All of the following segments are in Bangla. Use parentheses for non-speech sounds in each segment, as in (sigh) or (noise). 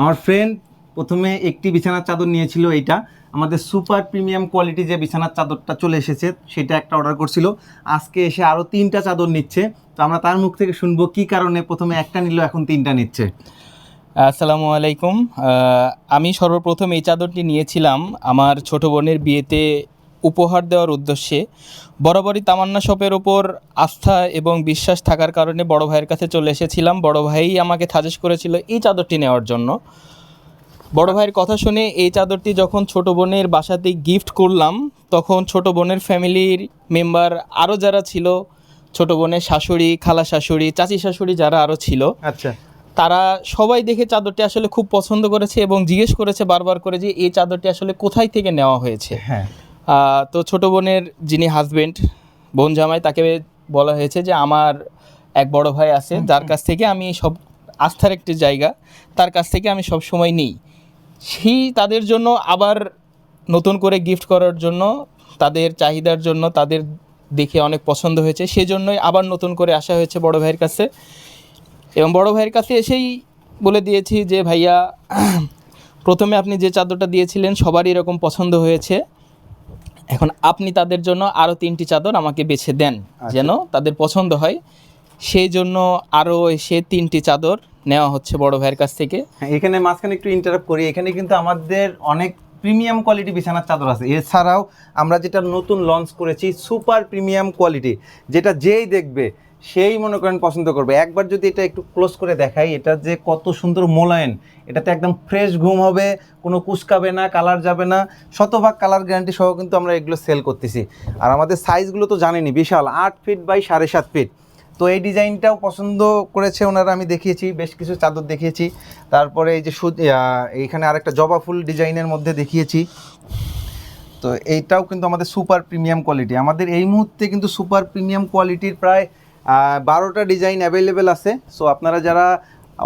আমার ফ্রেন্ড প্রথমে একটি বিছানার চাদর নিয়েছিল এইটা। আমাদের সুপার প্রিমিয়াম কোয়ালিটি যে বিছানার চাদরটা চলে এসেছে, সেটা একটা অর্ডার করছিল। আজকে এসে আরও তিনটা চাদর নিচ্ছে। তো আমরা তার মুখ থেকে শুনব কি কারণে প্রথমে একটা নিল, এখন তিনটা নিচ্ছে। আসসালামু আলাইকুম। আমি সর্বপ্রথম এই চাদরটি নিয়েছিলাম। আমার ছোট বোনের বিয়েতে উপহার দেওয়ার উদ্দেশ্যে বরাবরই তামান্না শপের ওপর আস্থা এবং বিশ্বাস থাকার কারণে বড় ভাইয়ের কাছে চলে এসেছিলাম। বড় ভাই আমাকে সাজেস্ট করেছিল এই চাদরটি নেওয়ার জন্য। বড় ভাইয়ের কথা শুনে এই চাদরটি যখন ছোট বোনের বাসাতে গিফট করলাম তখন ছোট বোনের ফ্যামিলির মেম্বার আরও যারা ছিল ছোট বোনের শাশুড়ি খালা শাশুড়ি চাচি শাশুড়ি যারা আরও ছিল আচ্ছা। তারা সবাই দেখে চাদরটি আসলে খুব পছন্দ করেছে এবং জিজ্ঞেস করেছে বারবার করে যে এই চাদরটি আসলে কোথায় থেকে নেওয়া হয়েছে। হ্যাঁ। তো ছোট বোনের যিনি হাজবেন্ড বোন জামাই তাকে বলা হয়েছে যে আমার এক বড় ভাই আছে যার কাছ থেকে আমি সব আস্থার একটি জায়গা তার কাছ থেকে আমি সব সময় নিই। সেই তাদের জন্য আবার নতুন করে গিফট করার জন্য তাদের চাহিদার জন্য তাদের দেখে অনেক পছন্দ হয়েছে। সেজন্যই আবার নতুন করে আসা হয়েছে বড় ভাইয়ের কাছে। এবং বড় ভাইয়ের কাছে এসেই বলে দিয়েছি যে ভাইয়া (clears throat) প্রথমে আপনি যে চাদরটা দিয়েছিলেন সবারই এরকম পছন্দ হয়েছে। এখন আপনি তাদের জন্য আরও তিনটি চাদর আমাকে বেছে দেন যেন তাদের পছন্দ হয়। সেই জন্য আরও সে তিনটি চাদর নেওয়া হচ্ছে বড় ভাইয়ের কাছ থেকে। হ্যাঁ, এখানে মাঝখানে একটু ইন্টারাপ্ট করি। এখানে কিন্তু আমাদের অনেক প্রিমিয়াম কোয়ালিটি বিছানার চাদর আছে। এছাড়াও আমরা যেটা নতুন লঞ্চ করেছি সুপার প্রিমিয়াম কোয়ালিটি যেটা যেই দেখবে সেই মনে করেন পছন্দ করবে। একবার যদি এটা একটু ক্লোজ করে দেখাই, এটা যে কত সুন্দর মোলায়েন এটাতে একদম ফ্রেশ ঘুম হবে, কোনো কুচকাবে না কালার যাবে না, শতভাগ কালার গ্যারান্টি সহ কিন্তু আমরা এগুলো সেল করতেছি। আর আমাদের সাইজগুলো তো জানেনি বিশাল, আট ফিট বাই সাড়ে সাত ফিট তো এই ডিজাইনটাও পছন্দ করেছে ওনারা, আমি দেখিয়েছি, বেশ কিছু চাদর দেখিয়েছি। তারপরে এই যে এইখানে আরেকটা জবা ফুল ডিজাইনের মধ্যে দেখিয়েছি। তো এইটাও কিন্তু আমাদের সুপার প্রিমিয়াম কোয়ালিটি আমাদের এই মুহূর্তে কিন্তু সুপার প্রিমিয়াম কোয়ালিটির প্রায় বারোটা ডিজাইন অ্যাভেলেবেল আছে। সো আপনারা যারা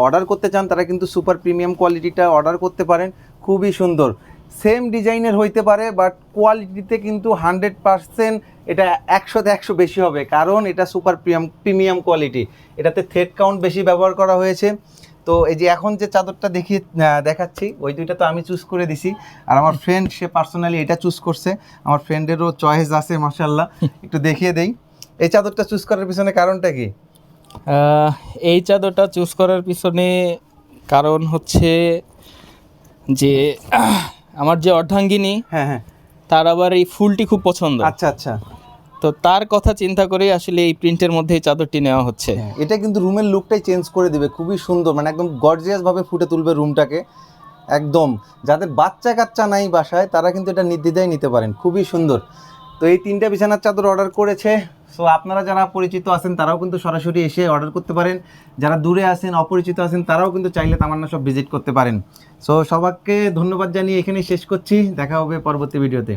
অর্ডার করতে চান, তারা কিন্তু সুপার প্রিমিয়াম কোয়ালিটিটা অর্ডার করতে পারেন। খুবই সুন্দর। সেম ডিজাইনের হইতে পারে বাট কোয়ালিটিতে কিন্তু হান্ড্রেড পারসেন্ট এটা একশোতে একশো বেশি হবে, কারণ এটা সুপার প্রিমিয়াম প্রিমিয়াম কোয়ালিটি এটাতে থ্রেড কাউন্ট বেশি ব্যবহার করা হয়েছে। তো, এই যে এখন যে চাদরটা দেখি দেখাচ্ছি, ওই দুইটা তো আমি চুজ করে দিছি। আর আমার ফ্রেন্ড সে পার্সোনালি এটা চুজ করছে। আমার ফ্রেন্ডেরও চয়েস আছে মাসাল্লাহ একটু দেখিয়ে দেই। এই চাদরটা চুজ করার পিছনে কারণটা কি? এই চাদরটা চুজ করার পিছনে কারণ হচ্ছে যে আমার যে অর্ধাঙ্গিনী হ্যাঁ হ্যাঁ। তার আবার এই ফুলটি খুব পছন্দ। আচ্ছা আচ্ছা। তো তার কথা চিন্তা করেই আসলে এই প্রিন্টের মধ্যে এই চাদরটি নেওয়া হচ্ছে। হ্যাঁ, এটা কিন্তু রুমের লুকটাই চেঞ্জ করে দিবে খুবই সুন্দর মানে একদম গর্জিয়াস ভাবে ফুটে তুলবে রুমটাকে। একদম যাদের বাচ্চা কাচ্চা নাই বাসায় তারা কিন্তু এটা নির্দ্বিধায় নিতে পারেন খুবই সুন্দর। তো এই তিনটা বিছানার চাদর অর্ডার করেছে সো আপনারা যারা পরিচিত আছেন, তারাও কিন্তু সরাসরি এসে অর্ডার করতে পারেন। যারা দূরে আছেন, অপরিচিত আছেন, তারাও কিন্তু চাইলে তামান্না সব ভিজিট করতে পারেন। সো সবাইকে ধন্যবাদ জানিয়ে এখানে শেষ করছি। দেখা হবে পরবর্তী ভিডিওতে